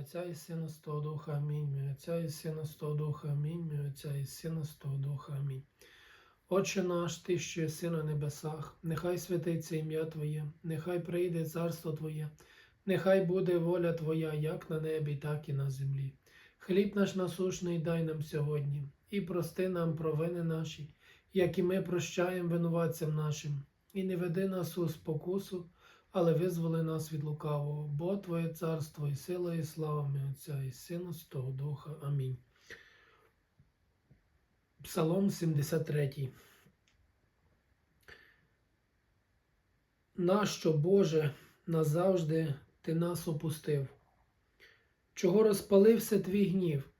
Отця і Сина Святого Духа, Амінь. Отця і Сина Святого Духа, Амінь. Отця і Сина Святого Духа, Амінь. Отче наш, Ти, що єси на небесах, нехай святиться ім'я Твоє, нехай прийде царство Твоє, нехай буде воля Твоя, як на небі, так і на землі. Хліб наш насушний дай нам сьогодні, і прости нам провини наші, як і ми прощаємо винуватцям нашим, і не веди нас у спокусу, але визволи нас від лукавого, бо Твоє царство і сила, і слава ми Отця, і Сина, Святого Духа. Амінь. Псалом 73. Нащо, Боже, назавжди Ти нас опустив? Чого розпалився твій гнів?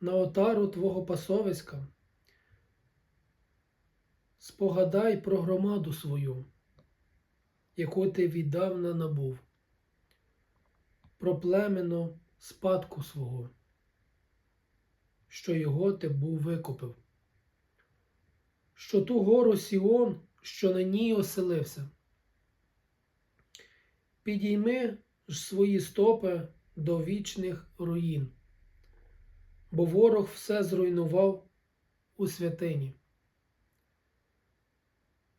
На отару Твого пасовиська? Спогадай про громаду свою, яку ти віддавна набув, про племено спадку свого, що його ти був викупив, що ту гору Сіон, що на ній оселився. Підійми ж свої стопи до вічних руїн, бо ворог все зруйнував у святині.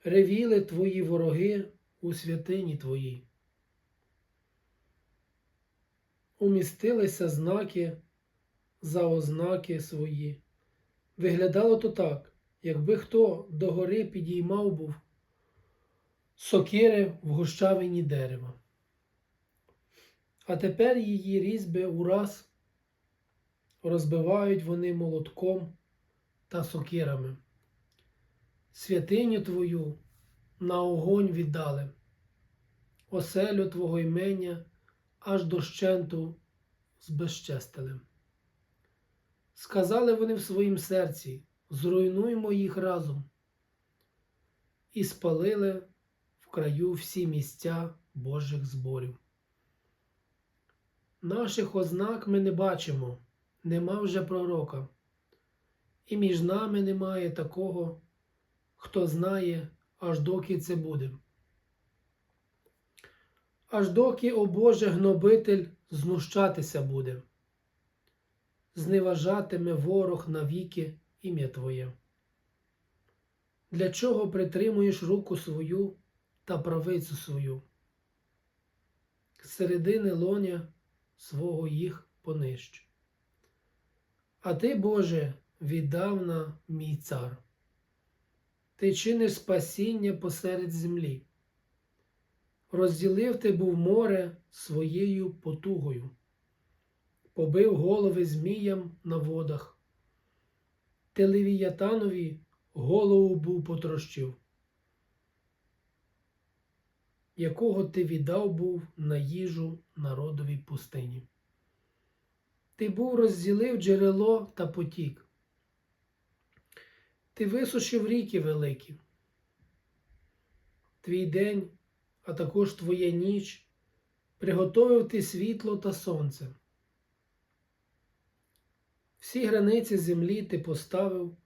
Ревіли твої вороги у святині твоїй. Умістилися знаки за ознаки свої. Виглядало то так, якби хто до гори підіймав був сокири в гущавині дерева. А тепер її різьби ураз розбивають вони молотком та сокирами. Святиню Твою на огонь віддали, оселю Твого імення аж до щенту збезчестили. Сказали вони в своїм серці зруйнуймо їх разом, і спалили в краю всі місця Божих зборів. Наших ознак ми не бачимо, нема вже пророка, і між нами немає такого, хто знає, аж доки це буде. Аж доки, о Боже, гнобитель знущатися буде, зневажатиме ворог навіки ім'я Твоє. Для чого притримуєш руку свою та правицю свою? Середини лоня свого їх понищ. А ти, Боже, віддавна мій цар. Ти чиниш спасіння посеред землі. Розділив ти був море своєю потугою, побив голови зміям на водах. Ти Левіятанові голову був потрощив, якого ти віддав був на їжу народовій пустині. Ти був розділив джерело та потік. Ти висушив ріки великі. Твій день, а також твоя ніч, приготовив ти світло та сонце. Всі границі землі ти поставив,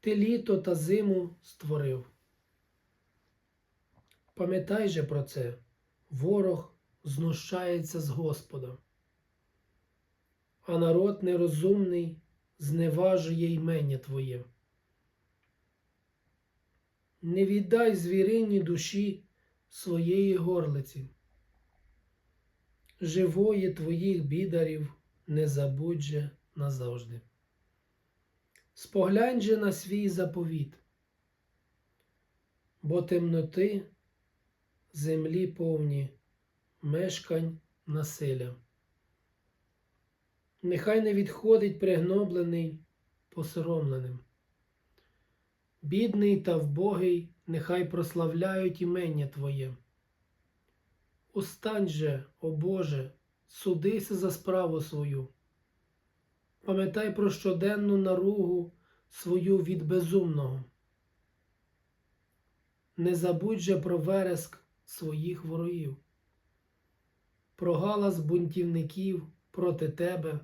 ти літо та зиму створив. Пам'ятай же про це, ворог знущається з Господа, а народ нерозумний зневажує ймення Твоє. Не віддай звірині душі своєї горлиці, живої твоїх бідарів не забудь же назавжди. Споглянь же на свій заповіт, бо темноти землі повні, мешкань насилля. Нехай не відходить пригноблений посоромленим. Бідний та вбогий, нехай прославляють імення Твоє. Устань же, о Боже, судися за справу свою. Пам'ятай про щоденну наругу свою від безумного. Не забудь же про вереск своїх ворогів, про галас бунтівників проти тебе,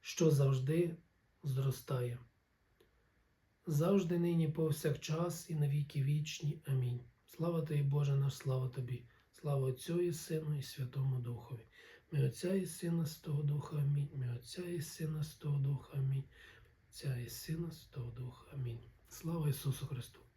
що завжди зростає завжди нині повсякчас і навіки вічні. Амінь. Слава тобі, Боже наш, слава тобі, слава Отцю і Сину, і Святому Духові. Ми Отця і Сина з того Духа. Амінь. Ми Отця і Сина з того Духа. Амінь. Отця і Сина з того Духа. Амінь. Слава Ісусу Христу!